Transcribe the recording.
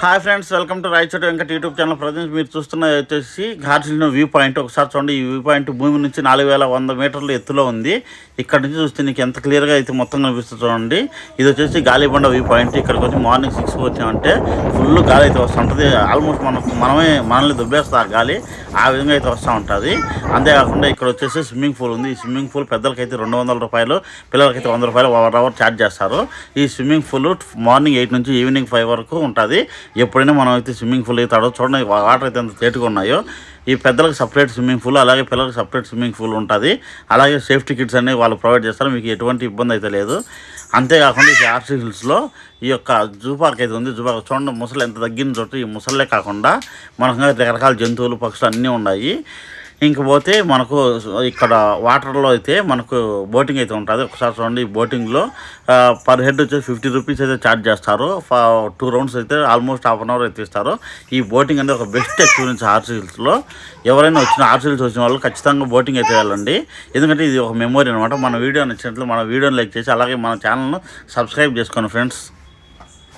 Hi friends welcome to side Venkata YouTube channel. Present మీరు చూస్తున్న వచ్చేసి ఘాట్సిన వ్యూ పాయింట్ ఒకసారి చూడండి ఈ వ్యూ పాయింట్ భూమి నుంచి నాలుగు వేల వంద మీటర్ల ఎత్తులో ఉంది. ఇక్కడ నుంచి చూస్తే నీకు ఎంత క్లియర్గా అయితే మొత్తం కనిపిస్తుంది చూడండి. ఇది వచ్చేసి గాలిబండ వ్యూ పాయింట్. ఇక్కడికి వచ్చి మార్నింగ్ సిక్స్కి వచ్చామంటే ఫుల్ గాలి అయితే వస్తుంటుంది ఆల్మోస్ట్ మనం మనమే మనల్ని దుబ్బేస్తా గాలి. ఆ విధంగా అయితే వస్తూ ఉంటుంది. అంతేకాకుండా ఇక్కడ వచ్చేసి స్విమ్మింగ్ పూల్ ఉంది. ఈ స్విమ్మింగ్ పూల్ పెద్దలకైతే రెండు వందల రూపాయలు పిల్లలకైతే వంద రూపాయలు వన్ అవర్ ఛార్జ్ చేస్తారు. ఈ స్విమ్మింగ్ పూల్ మార్నింగ్ ఎయిట్ నుంచి ఈవినింగ్ ఫైవ్ వరకు ఉంటుంది. ఎప్పుడైనా మనం అయితే స్విమ్మింగ్ పూల్ అయితే ఆడో చూడండి వాటర్ అయితే ఎంత తేటుగా ఉన్నాయో. ఈ పెద్దలకు సపరేట్ స్విమ్మింగ్ పూల్ అలాగే పిల్లలకు సపరేట్ స్విమ్మింగ్ పూల్ ఉంటుంది. అలాగే సేఫ్టీ కిట్స్ అనేవి వాళ్ళు ప్రొవైడ్ చేస్తారు. మీకు ఎటువంటి ఇబ్బంది అయితే లేదు. అంతేకాకుండా ఈ ఆర్సీ హిల్స్లో ఈ యొక్క జూ పార్క్ అయితే ఉంది. జూ పార్క్ చూడండి ముసలు ఎంత తగ్గిన చోట. ఈ ముసలే కాకుండా మనకు రకరకాల జంతువులు పక్షులు అన్నీ ఉన్నాయి. ఇంక పోతే మనకు ఇక్కడ వాటర్లో అయితే మనకు బోటింగ్ అయితే ఉంటుంది. ఒకసారి చూడండి ఈ బోటింగ్లో పర్ హెడ్ వచ్చి ఫిఫ్టీ రూపీస్ అయితే ఛార్జ్ చేస్తారు. టూ రౌండ్స్ అయితే ఆల్మోస్ట్ హాఫ్ అన్ అవర్ అయితే ఇస్తారు. ఈ బోటింగ్ అనేది ఒక బెస్ట్ ఎక్స్పీరియన్స్ ఆర్సీల్స్లో ఎవరైనా వచ్చిన ఆర్సీల్స్ వచ్చిన వాళ్ళు ఖచ్చితంగా బోటింగ్ అయితే వెళ్ళండి. ఎందుకంటే ఇది ఒక మెమొరీ అనమాట మన వీడియో నచ్చినట్లు మన వీడియోని లైక్ చేసి అలాగే మన ఛానల్ను సబ్స్క్రైబ్ చేసుకోండి ఫ్రెండ్స్.